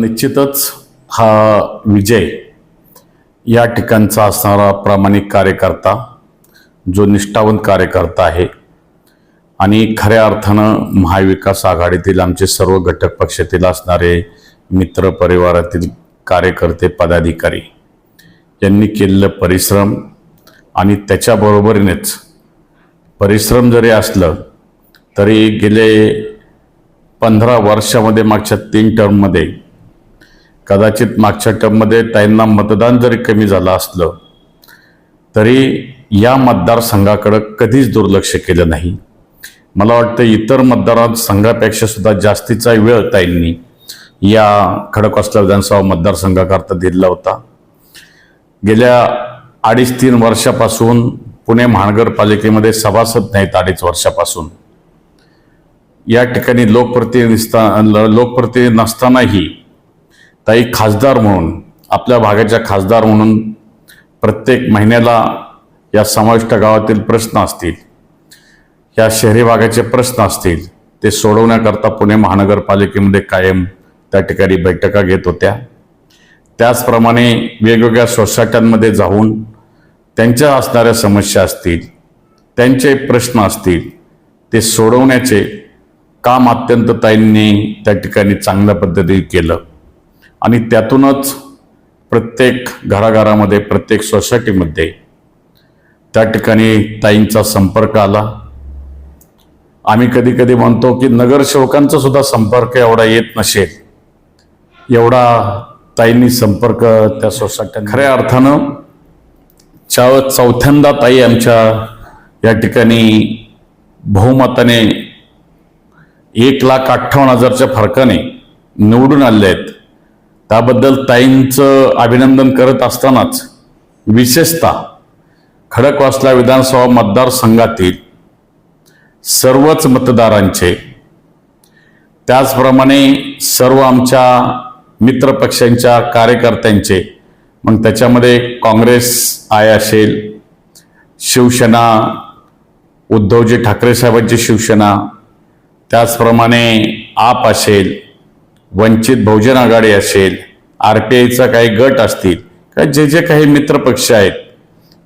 निश्चितच हा विजय या ठिकाणचा असणारा प्रामाणिक कार्यकर्ता जो निष्ठावंत कार्यकर्ता आहे आणि खऱ्या अर्थानं महाविकास आघाडीतील आमचे सर्व घटक पक्षातील असणारे मित्र परिवारातील कार्यकर्ते पदाधिकारी यांनी केलेलं परिश्रम आणि त्याच्याबरोबरीनेच परिश्रम जरी असलं तरी गेले पंधरा वर्षामध्ये मागच्या तीन टर्ममध्ये कदाचित मागच्या टर्ममध्ये त्यांना मतदान जरी कमी झालं असलं तरी या मतदारसंघाकडं कधीच दुर्लक्ष केलं नाही. मला वाटतं इतर मतदारसंघापेक्षा सुद्धा जास्तीचा वेळ ताईंनी या खडकवासला विधानसभा मतदारसंघाकरता दिला होता. गेल्या अडीच तीन वर्षापासून पुणे महानगरपालिकेमध्ये सभासद नाहीत अडीच वर्षापासून. या ठिकाणी लोकप्रतिनिधी लोकप्रतिनिधी नसतानाही ताई खासदार म्हणून आपल्या भागाच्या खासदार म्हणून प्रत्येक महिन्याला या समाविष्ट गावातील प्रश्न असतील या शहरी भागाचे प्रश्न असतील ते सोडवण्याकरता पुणे महानगरपालिकेमध्ये कायम त्या ठिकाणी बैठका घेत होत्या. त्याचप्रमाणे वेगवेगळ्या सोसायट्यांमध्ये जाऊन त्यांच्या असणाऱ्या समस्या असतील त्यांचे प्रश्न असतील ते सोडवण्याचे काम अत्यंत ताईंनी त्या ठिकाणी चांगल्या पद्धतीने केलं. आणि त्यातूनच प्रत्येक घराघरामध्ये प्रत्येक सोसायटीमध्ये त्या ठिकाणी ताईंचा संपर्क आला. आम्ही कधी कधी म्हणतो की नगरसेवकांचा सुद्धा संपर्क एवढा येत नसेल. एवढा ताईंनी संपर्क त्या सोसायट्या खऱ्या अर्थानं चा चौथ्यांदा ताई आमच्या या ठिकाणी बहुमताने एक लाख अठ्ठावन्न हजारच्या फरकाने निवडून आले आहेत. त्याबद्दल ताईंचं अभिनंदन करत असतानाच विशेषतः खडकवासला विधानसभा मतदारसंघातील सर्वच मतदारांचे त्याचप्रमाणे सर्व आमच्या मित्रपक्षांच्या कार्यकर्त्यांचे मग त्याच्यामध्ये काँग्रेस आय असेल शिवसेना उद्धवजी ठाकरे साहेबांची शिवसेना त्याचप्रमाणे आप असेल वंचित बहुजन आघाडी असेल आर पी आयचा काही गट असतील का जे जे काही मित्रपक्ष आहेत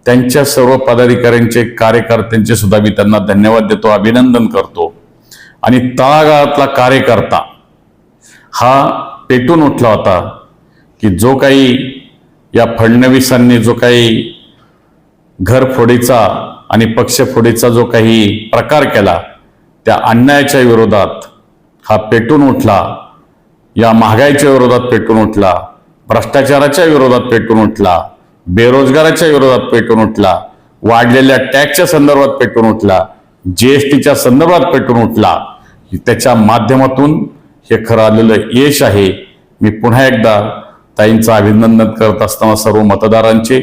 त्यांच्या सर्व पदाधिकाऱ्यांचे कार्यकर्त्यांचे सुद्धा मी त्यांना धन्यवाद देतो अभिनंदन करतो. आणि तळागाळातला कार्यकर्ता हा पेटून उठला होता की जो काही या फडणवीसांनी जो काही घरफोडीचा आणि पक्षफोडीचा जो काही प्रकार केला त्या अन्यायाच्या विरोधात हा पेटून उठला या महागाईच्या विरोधात पेटून उठला भ्रष्टाचाराच्या विरोधात पेटून उठला बेरोजगाराच्या विरोधात पेटून उठला वाढलेल्या टॅक्सच्या संदर्भात पेटून उठला जीएसटीच्या संदर्भात पेटून उठला. त्याच्या माध्यमातून हे खरं आलेलं यश आहे. मी पुन्हा एकदा ताईंचं अभिनंदन करत असताना सर्व मतदारांचे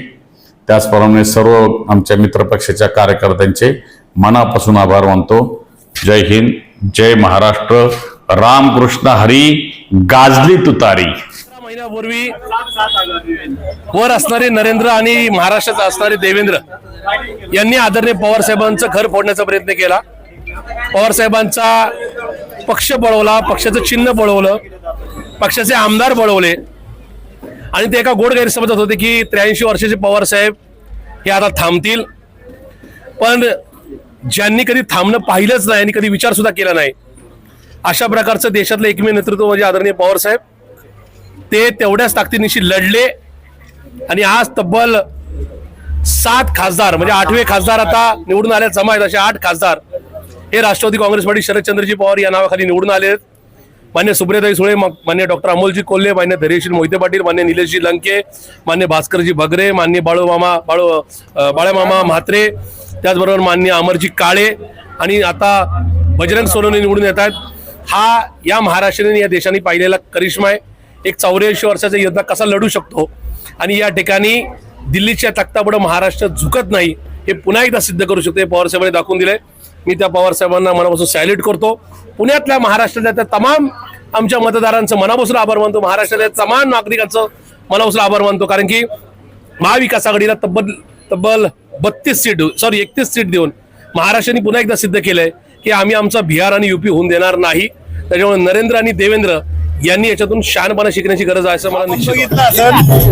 त्याचप्रमाणे सर्व आमच्या मित्रपक्षाच्या कार्यकर्त्यांचे मनापासून आभार मानतो. जय हिंद जय महाराष्ट्र. रामकृष्ण हरी गाजली तुतारी. महिन्यापूर्वी वर असणारे नरेंद्र आणि महाराष्ट्रात असणारे देवेंद्र यांनी आदरणीय पवार साहेबांचं घर फोडण्याचा प्रयत्न केला. पवार साहेबांचा पक्ष पळवला पक्षाचं चिन्ह पळवलं पक्षाचे आमदार पळवले आणि ते एका गोड गैरसमजत होते की त्र्याऐंशी वर्षाचे पवार साहेब हे आता थांबतील. पण ज्यांनी कधी थांबणं पाहिलंच नाही आणि कधी विचार सुद्धा केला नाही अशा प्रकारचं देशातलं एकमेव नेतृत्व म्हणजे आदरणीय पवार साहेब. ते तेवढ्याच ताकदीनिशी लढले आणि आज तब्बल सात खासदार म्हणजे आठवे खासदार आता निवडून आले जमा आहेत असे आठ खासदार. हे राष्ट्रवादी काँग्रेस पार्टी शरदचंद्रजी पवार या नावाखाली निवडून आले आहेत मान्य सुप्रियाताई सुळे मान्य डॉक्टर अमोलजी कोल्हे मान्य धैर्यशील मोहिते पाटील मान्य निलेशजी लंके मान्य भास्करजी भगरे मान्य बाळूमामा बाळू बाळ्यामामा म्हात्रे त्याचबरोबर मान्य अमरजी काळे आणि आता बजरंग सोनवणे निवडून येत आहेत. हा या महाराष्ट्राने या देशाने पाहिलेला करिश्मा आहे. एक चौऱ्याऐंशी वर्षाचा योद्धा कसा लढू शकतो? आणि या ठिकाणी दिल्लीच्या तख्तापुढे महाराष्ट्र झुकत नाही हे पुन्हा एकदा सिद्ध करू शकतो. हे पवारसाहेबांनी दाखवून दिले मी त्या पवारसाहेबांना मनापासून सॅल्यूट करतो. पुण्यातल्या महाराष्ट्रातल्या त्या तमाम आमच्या मतदारांचं मनापासून आभार मानतो. महाराष्ट्रातल्या तमाम नागरिकांचं मनापासून आभार मानतो. कारण की महाविकास आघाडीला तब्बल तब्बल बत्तीस सीट सॉरी एकतीस सीट देऊन महाराष्ट्राने पुन्हा एकदा सिद्ध केलंय. की आम्ही आमचा बिहार आणि युपी होऊन देणार नाही. त्याच्यामुळे नरेंद्र आणि देवेंद्र यांनी याच्यातून शहाणपणा शिकण्याची गरज आहे असं मला निश्चित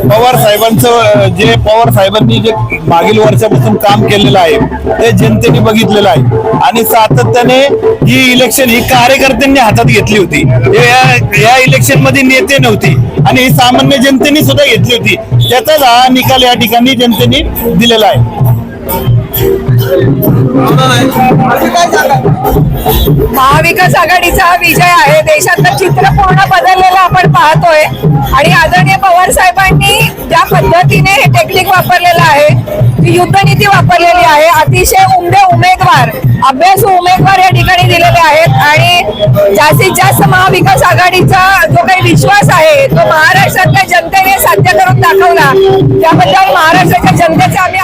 पवार साहेबांचं जे पवार साहेबांनी जे मागील वर्षापासून काम केलेलं आहे ते जनतेने बघितलेलं आहे. आणि सातत्याने ही इलेक्शन ही कार्यकर्त्यांनी हातात घेतली होती. या- या इलेक्शनमध्ये नेते नव्हती. आणि ही सामान्य जनतेने सुद्धा घेतली होती. त्याचाच हा निकाल या ठिकाणी जनतेने दिलेला आहे. महाविकास आघाडीचा हा विजय आहे. देशातलं चित्र पूर्ण बदललेलं आपण पाहतोय. आणि आदरणीय पवार साहेबांनी ज्या पद्धतीने हे टेक्निक वापरलेलं आहे ती युद्धनीती वापरलेली आहे अतिशय उमदे उमेदवार अभ्यासू उमेदवार या ठिकाणी दिलेले आहेत. आणि जास्तीत जास्त महाविकास आघाडीचा जो काही विश्वास आहे तो महाराष्ट्रातल्या जनतेने साध्य करून दाखवला. त्याबद्दल महाराष्ट्राच्या जनतेचे आम्ही